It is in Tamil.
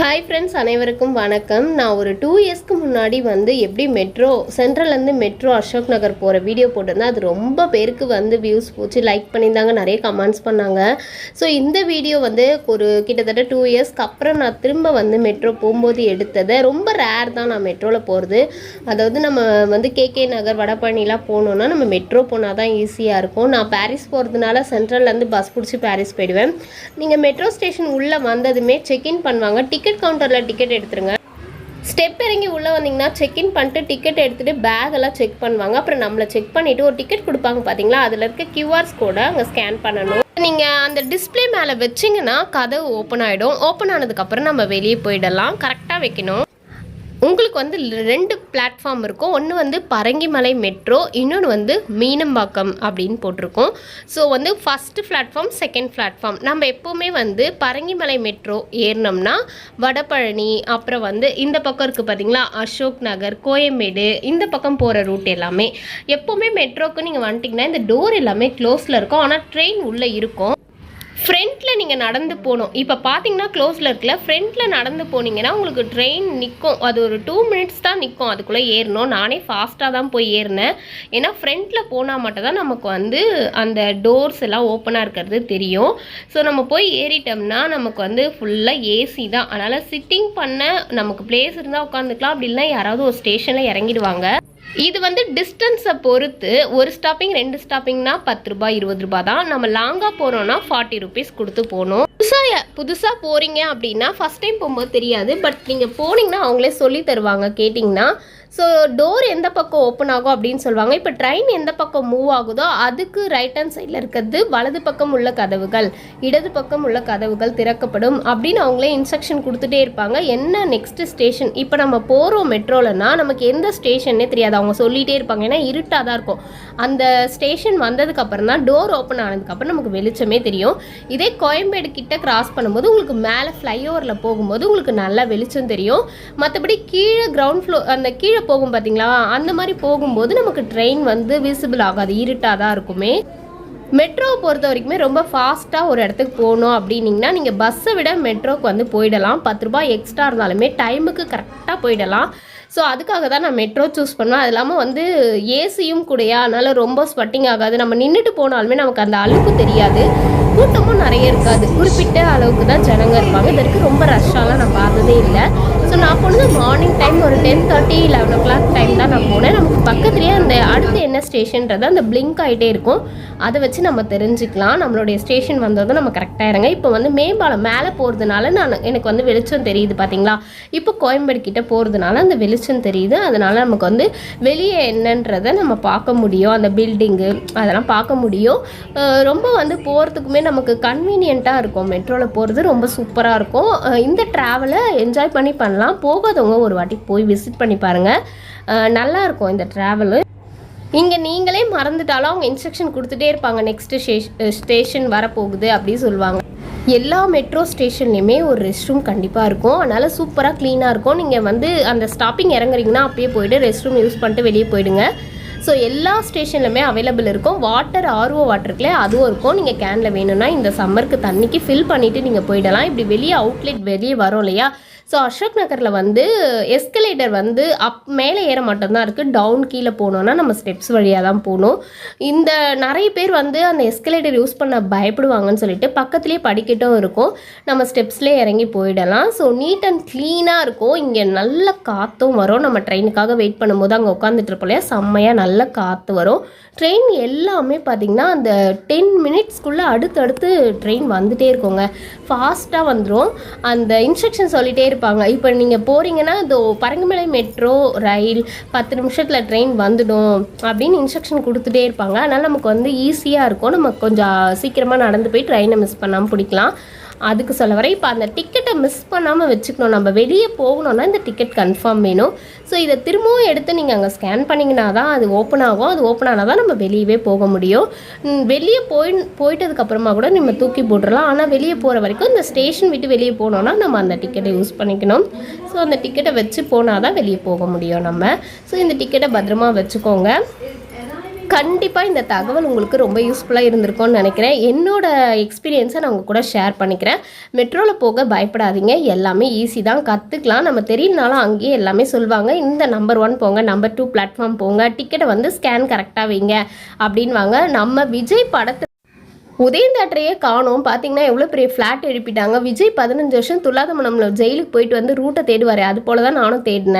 ஹாய் ஃப்ரெண்ட்ஸ் அனைவருக்கும் வணக்கம். நான் ஒரு டூ இயர்ஸ்க்கு முன்னாடி வந்து எப்படி மெட்ரோ சென்ட்ரல்லேருந்து மெட்ரோ அசோக் நகர் போகிற வீடியோ போட்டிருந்தேன். அது ரொம்ப பேருக்கு வந்து வியூஸ் போச்சு லைக் பண்ணியிருந்தாங்க நிறைய கமெண்ட்ஸ் பண்ணாங்க. ஸோ இந்த வீடியோ வந்து ஒரு கிட்டத்தட்ட டூ இயர்ஸ்க்கு அப்புறம் நான் திரும்ப வந்து மெட்ரோ போகும்போது எடுத்தது. ரொம்ப ரேர் தான் நான் மெட்ரோவில் போகிறது அதாவது நம்ம வந்து கேகே நகர் வடபழனிலாம் போகணுன்னா நம்ம மெட்ரோ போனால் தான் ஈஸியாக இருக்கும். நான் பாரிஸ் போகிறதுனால சென்ட்ரல்லேருந்து பஸ் பிடிச்சி பாரிஸ் போயிடுவேன். நீங்கள் மெட்ரோ ஸ்டேஷன் உள்ளே வந்ததுமே செக்இன் பண்ணுவாங்க. டிக்கெட் கவுண்டரில் டிக்கெட் எடுத்துருங்க. ஸ்டெப் இறங்கி உள்ளே வந்தீங்கன்னா செக்இன் பண்ணிட்டு டிக்கெட் எடுத்துகிட்டு பேக் எல்லாம் செக் பண்ணுவாங்க. அப்புறம் நம்மளை செக் பண்ணிவிட்டு ஒரு டிக்கெட் கொடுப்பாங்க பார்த்தீங்களா அதில் இருக்க கியூஆர்ஸ் கோடை அங்கே ஸ்கேன் பண்ணணும். நீங்கள் அந்த டிஸ்ப்ளே மேலே வச்சிங்கன்னா கதவு ஓப்பன் ஆகிடும் ஓப்பன் ஆனதுக்கப்புறம் நம்ம வெளியே போயிடலாம். கரெக்டாக வைக்கணும். உங்களுக்கு வந்து ரெண்டு பிளாட்ஃபார்ம் இருக்கும். ஒன்று வந்து பரங்கிமலை மெட்ரோ இன்னொன்று வந்து மீனம்பாக்கம் அப்படின்னு போட்டிருக்கோம். ஸோ வந்து ஃபஸ்ட்டு பிளாட்ஃபார்ம் செகண்ட் பிளாட்ஃபார்ம் நம்ம எப்போவுமே வந்து பரங்கிமலை மெட்ரோ ஏறினோம்னா வடபழனி அப்புறம் வந்து இந்த பக்கம் இருக்குது பார்த்தீங்களா அசோக் நகர் கோயம்பேடு இந்த பக்கம் போகிற ரூட் எல்லாமே. எப்போவுமே மெட்ரோக்கு நீங்கள் வந்துட்டிங்கன்னா இந்த டோர் எல்லாமே க்ளோஸில் இருக்கும். ஆனால் ட்ரெயின் உள்ளே இருக்கும். ஃப்ரண்ட்டில் நீங்கள் நடந்து போகணும் இப்போ பார்த்தீங்கன்னா க்ளோஸில் இருக்கல ஃப்ரண்ட்டில் நடந்து போனீங்கன்னா உங்களுக்கு ட்ரெயின் நிற்கும் அது ஒரு டூ மினிட்ஸ் தான் நிற்கும் அதுக்குள்ளே ஏறணும். நானே ஃபாஸ்ட்டாக தான் போய் ஏறினேன். ஏன்னா ஃப்ரண்ட்டில் போனால் மட்டும் தான் நமக்கு வந்து அந்த டோர்ஸ் எல்லாம் ஓப்பனாக இருக்கிறது தெரியும். ஸோ நம்ம போய் ஏறிட்டோம்னா நமக்கு வந்து ஃபுல்லாக ஏசி தான். அதனால் சிட்டிங் பண்ண நமக்கு பிளேஸ் இருந்தால் உட்காந்துக்கலாம். அப்படி இல்லைன்னா யாராவது ஒரு ஸ்டேஷனில் இறங்கிடுவாங்க. இது வந்து டிஸ்டன்ஸை பொறுத்து ஒரு ஸ்டாப்பிங் ரெண்டு ஸ்டாப்பிங்னா பத்து ரூபாய் இருபது ரூபாய் தான். நம்ம லாங்காக போகிறோம்னா ஃபார்ட்டி ருபீஸ் கொடுத்து போகணும். புதுசாக புதுசாக போகிறீங்க அப்படின்னா ஃபஸ்ட் டைம் போகும்போது தெரியாது. பட் நீங்கள் போனீங்கன்னா அவங்களே சொல்லி தருவாங்க. கேட்டிங்கன்னா ஸோ டோர் எந்த பக்கம் ஓப்பன் ஆகும் அப்படின்னு சொல்லுவாங்க. இப்போ ட்ரெயின் எந்த பக்கம் மூவ் ஆகுதோ அதுக்கு ரைட் ஹேண்ட் சைடில் இருக்கிறது வலது பக்கம் உள்ள கதவுகள் இடது பக்கம் உள்ள கதவுகள் திறக்கப்படும் அப்படின்னு அவங்களே இன்ஸ்ட்ரக்ஷன் கொடுத்துட்டே இருப்பாங்க. என்ன நெக்ஸ்ட் ஸ்டேஷன் இப்போ நம்ம போகிறோம் மெட்ரோலனா நமக்கு எந்த ஸ்டேஷன்னே தெரியாது. அவங்க சொல்லிகிட்டே இருப்பாங்க. ஏன்னா இருட்டாக தான் இருக்கும். அந்த ஸ்டேஷன் வந்ததுக்கப்புறம் தான் டோர் ஓப்பன் ஆனதுக்கப்புறம் நமக்கு வெளிச்சமே தெரியும். இதே கோயம்பேடு கிட்ட கிராஸ் பண்ணும்போது உங்களுக்கு மேலே ஃப்ளைஓவரில் போகும்போது உங்களுக்கு நல்லா வெளிச்சம் தெரியும். மற்றபடி கீழே கிரவுண்ட் ஃப்ளோர் அந்த கீழே போகும் பார்த்தீங்களா அந்த மாதிரி போகும்போது நமக்கு ட்ரெயின் வந்து விசிபிள் ஆகாது இருட்டாக தான் இருக்குமே. மெட்ரோவை பொறுத்த வரைக்குமே ரொம்ப ஃபாஸ்ட்டாக ஒரு இடத்துக்கு போகணும் அப்படின்னீங்கன்னா நீங்கள் பஸ்ஸை விட மெட்ரோக்கு வந்து போயிடலாம். பத்து ரூபாய் எக்ஸ்ட்ரா இருந்தாலுமே டைமுக்கு கரெக்டாக போயிடலாம். ஸோ அதுக்காக தான் நான் மெட்ரோ சூஸ் பண்ணுவேன். அது இல்லாமல் வந்து ஏசியும் கூடயா? அதனால் ரொம்ப ஸ்வட்டிங் ஆகாது. நம்ம நின்றுட்டு போனாலுமே நமக்கு அந்த அளவுக்கு தெரியாது. கூட்டமும் நிறைய இருக்காது. குறிப்பிட்ட அளவுக்கு தான் ஜனங்க இருப்பாங்க. இதற்கு ரொம்ப ரஷ்ஷாலாம் நான் பார்த்ததே இல்லை. ஸோ நான் போனது மார்னிங் டைம் ஒரு ten thirty eleven o'clock time தான் நான் போனேன். நமக்கு பக்கத்துலேயே அந்த அடுத்து என்ன ஸ்டேஷன்றது அந்த பிளிங்க் ஆகிட்டே இருக்கும். அதை வச்சு நம்ம தெரிஞ்சுக்கலாம். நம்மளுடைய ஸ்டேஷன் வந்ததும் நம்ம கரெக்டாக இறங்க இப்போ வந்து மேம்பாலம் மேலே போகிறதுனால நான் எனக்கு வந்து வெளிச்சம் தெரியுது பார்த்தீங்களா இப்போ கோயம்பேடு கிட்ட போகிறதுனால அந்த வெளிச்சம் தெரியுது. அதனால் நமக்கு வந்து வெளியே என்னன்றதை நம்ம பார்க்க முடியும். அந்த பில்டிங்கு அதெல்லாம் பார்க்க முடியும். ரொம்ப வந்து போகிறதுக்குமே நமக்கு கன்வீனியண்ட்டாக இருக்கும். மெட்ரோவில் போகிறது ரொம்ப சூப்பராக இருக்கும். இந்த ட்ராவலை என்ஜாய் பண்ணி பண்ணலாம். போகாதவங்க ஒரு வாட்டி போய் விசிட் பண்ணி பாருங்கள் நல்லாயிருக்கும் நல்லா இருக்கும் இந்த ட்ராவலு இங்கே நீங்களே மறந்துட்டாலும் அவங்க இன்ஸ்ட்ரக்ஷன் கொடுத்துட்டே இருப்பாங்க. நெக்ஸ்ட்டு ஸ்டேஷ் ஸ்டேஷன் வரப்போகுது அப்படின்னு சொல்லுவாங்க. எல்லா மெட்ரோ ஸ்டேஷன்லேயுமே ஒரு ரெஸ்ட் ரூம் கண்டிப்பாக இருக்கும். அதனால் சூப்பராக க்ளீனாக இருக்கும். நீங்கள் வந்து அந்த ஸ்டாப்பிங் இறங்குறீங்கன்னா அப்பயே போயிட்டு ரெஸ்ட் ரூம் யூஸ் பண்ணிட்டு வெளியே போயிடுங்க. ஸோ எல்லா ஸ்டேஷன்லையுமே அவைலபிள் இருக்கும். வாட்டர் ஆர்ஓ வாட்டருக்குள்ளே அதுவும் இருக்கும். நீங்கள் கேனில் வேணும்னா இந்த சம்மருக்கு தண்ணிக்கு ஃபில் பண்ணிவிட்டு நீங்கள் போயிடலாம். இப்படி வெளியே அவுட்லெட் வெளியே வரும் இல்லையா? ஸோ அசோக் நகரில் வந்து எஸ்கலேட்டர் வந்து அப் மேலே ஏற மட்டும்தான் இருக்குது டவுன் கீழே போகணுன்னா நம்ம ஸ்டெப்ஸ் வழியாக தான் போகணும். இந்த நிறைய பேர் வந்து அந்த எஸ்கலேட்டர் யூஸ் பண்ண பயப்படுவாங்கன்னு சொல்லிட்டு பக்கத்துலேயே படிக்கட்டும் இருக்கும். நம்ம ஸ்டெப்ஸ்லேயே இறங்கி போயிடலாம். ஸோ நீட் அண்ட் க்ளீனாக இருக்கும். இங்கே நல்ல காற்றும் வரும். நம்ம ட்ரெயினுக்காக வெயிட் பண்ணும்போது அங்கே உட்காந்துட்டு இருப்போம் இல்லையா? செம்மையாக நல்ல காற்று வரும். ட்ரெயின் எல்லாமே பார்த்திங்கன்னா அந்த டென் மினிட்ஸ்க்குள்ளே அடுத்தடுத்து ட்ரெயின் வந்துகிட்டே இருக்குங்க. ஃபாஸ்ட்டாக வந்துடும் அந்த இன்ஸ்ட்ரக்ஷன் சொல்லிகிட்டே இருப்பாங்க இப்போ நீங்கள் போகிறீங்கன்னா இதோ பரங்குமலை மெட்ரோ ரயில் பத்து நிமிஷத்தில் ட்ரெயின் வந்துடும் அப்படின்னு இன்ஸ்ட்ரக்ஷன் கொடுத்துட்டே இருப்பாங்க. அதனால் நமக்கு வந்து ஈஸியாக இருக்கும். நம்ம கொஞ்சம் சீக்கிரமாக நடந்து போய் ட்ரெயினை மிஸ் பண்ணாமல் பிடிக்கலாம். அதுக்கு சொல்ல வரேன். இப்போ அந்த டிக்கெட்டை மிஸ் பண்ணாமல் வச்சுக்கணும். நம்ம வெளியே போகணுன்னா இந்த டிக்கெட் கன்ஃபார்ம் வேணும். ஸோ இதை திரும்பவும் எடுத்து நீங்கள் அங்கே ஸ்கேன் பண்ணிங்கன்னா தான் அது ஓப்பன் ஆகும். அது ஓப்பன் ஆனால் தான் நம்ம வெளியவே போக முடியும். வெளியே போய் போயிட்டதுக்கப்புறமா கூட நம்ம தூக்கி போட்டுடலாம் ஆனால் வெளியே போகிற வரைக்கும் இந்த ஸ்டேஷன் விட்டு வெளியே போனோன்னா நம்ம அந்த டிக்கெட்டை யூஸ் பண்ணிக்கணும். ஸோ அந்த டிக்கெட்டை வச்சு போனால் தான் வெளியே போக முடியும் நம்ம. ஸோ இந்த டிக்கெட்டை பத்திரமா வச்சுக்கோங்க. கண்டிப்பாக இந்த தகவல் உங்களுக்கு ரொம்ப யூஸ்ஃபுல்லாக இருந்திருக்கும்னு நினைக்கிறேன். என்னோட எக்ஸ்பீரியன்ஸை நான் உங்கள் கூட ஷேர் பண்ணிக்கிறேன். மெட்ரோவில் போக பயப்படாதீங்க. எல்லாமே ஈஸி தான். கற்றுக்கலாம் நம்ம தெரியலனாலும் அங்கேயே எல்லாமே சொல்லுவாங்க. இந்த நம்பர் ஒன் போங்க நம்பர் டூ பிளாட்ஃபார்ம் போங்க. டிக்கெட்டை வந்து ஸ்கேன் கரெக்டாக வைங்க அப்படின்வாங்க. நம்ம விஜய் படத்தை உதயம் தேட்டரையே காணோம். பார்த்தீங்கன்னா எவ்வளோ பெரிய ஃப்ளாட் எழுப்பிட்டாங்க. விஜய் பதினஞ்சு வருஷம் துல்லாத மனம்ல ஜெயிலுக்கு போயிட்டு வந்து ரூட்டை தேடுவார். அது போல தான் நானும் தேடினேன்.